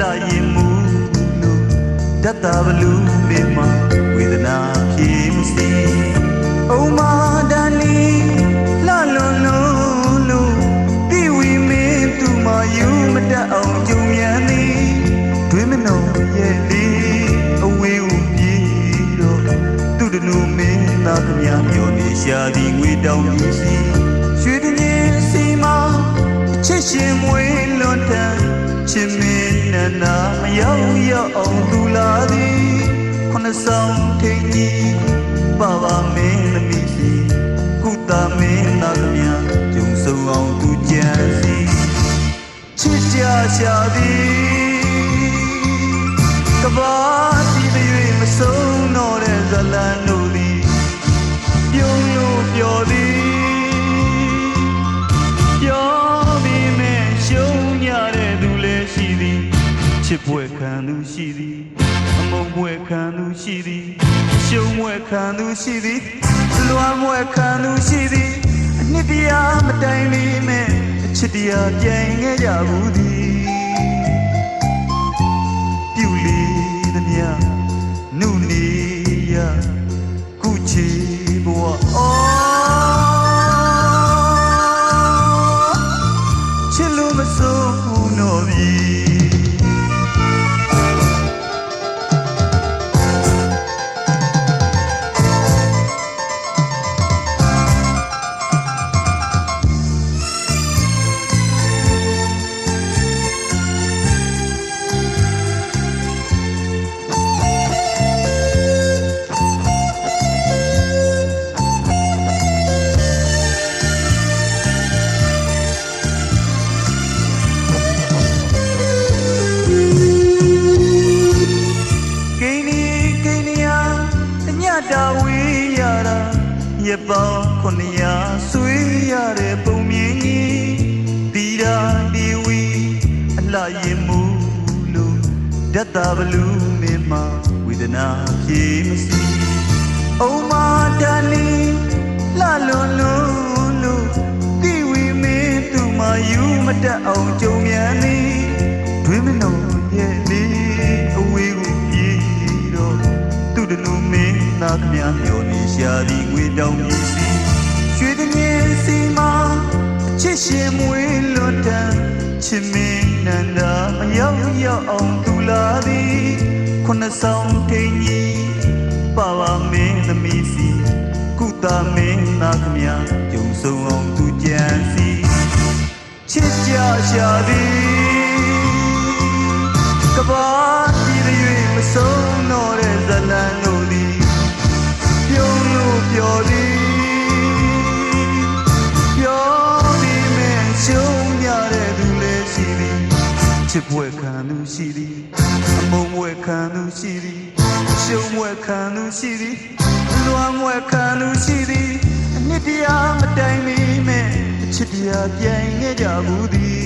လှရင်မှုလို့တတ်တာဘလူးပင်မှာဝေဒနာဖြေမစီအုံမာဒန်လီလှလွန်လုံးလို့ဒီဝီမင်းသူမယူမတတ်အောင်ကြုံမြန်သည်တွင်မနှောရဲ့လေးအဝေးဦးပြေတော့သူတနူမင်းသားကမြမျောနေရှာသည်ငွေတောင်းပြီးစီရွှေတငယ်စီမအချစ်ရှင်မွေးလွန်တန် ချစ်မင်းနန္နာမရောက်ရောက်အောင်သူလာသည်ခုနှစ်ဆောင်ထိန်ကြီးပါပါမင်းသမီးစီကုသမင်းသားကမြကြုံဆုံအောင်သူကြံစီချစ်ကြရှာသည် ချစ်ပွဲခံသူရှိသည်အမုန်းပွဲခံသူရှိသည်ရှုံးပွဲခံသူရှိသည်လွမ်းပွဲခံသူရှိသည်အနှစ်တရားမတိုင်မီမဲ့အချစ်တရားပြိုင်ခဲ့ကြဘူးသည် ပောင်းခုနှစ်ရာဆွေးရတဲ့ပုံမြင်ကြီးတီရာဒီဝီအလှရင်မှုလို့တတ်တာဘလူးမင်းမဝေဒနာပြေမစီအုံမာတန်လီလှလွန်လွန်လို့တီဝီမင်းသူမယူမတတ်အောင်ကြုံမြန်သည်တွင်မနှောရဲ့လေး မင်းသားကများမျောနေရှာသည်ငွေတောင်းပြီးစီရွှေတငယ်စီမချစ်ရှင်မွေးလွတ်တန်ချစ်မင်းနန္ဒာမရောက်ရောက်အောင်သူလာသည်ခုနှစ်ဆောင်ထိန်ကြီးပါပါမင်းသမီးစီကုသမင်းသားကများကြုံဆုံအောင်သူကြံစီချစ်ကြရှာသည် ချစ်ပွဲခံသူရှိသည်အမုန်းပွဲခံသူရှိသည်ရှုံးပွဲခံသူရှိသည်လွမ်းပွဲခံသူရှိသည်အနှစ်တရားမတိုင်မီမဲ့အချစ်တရားပြိုင်ခဲ့ကြဘူးသည်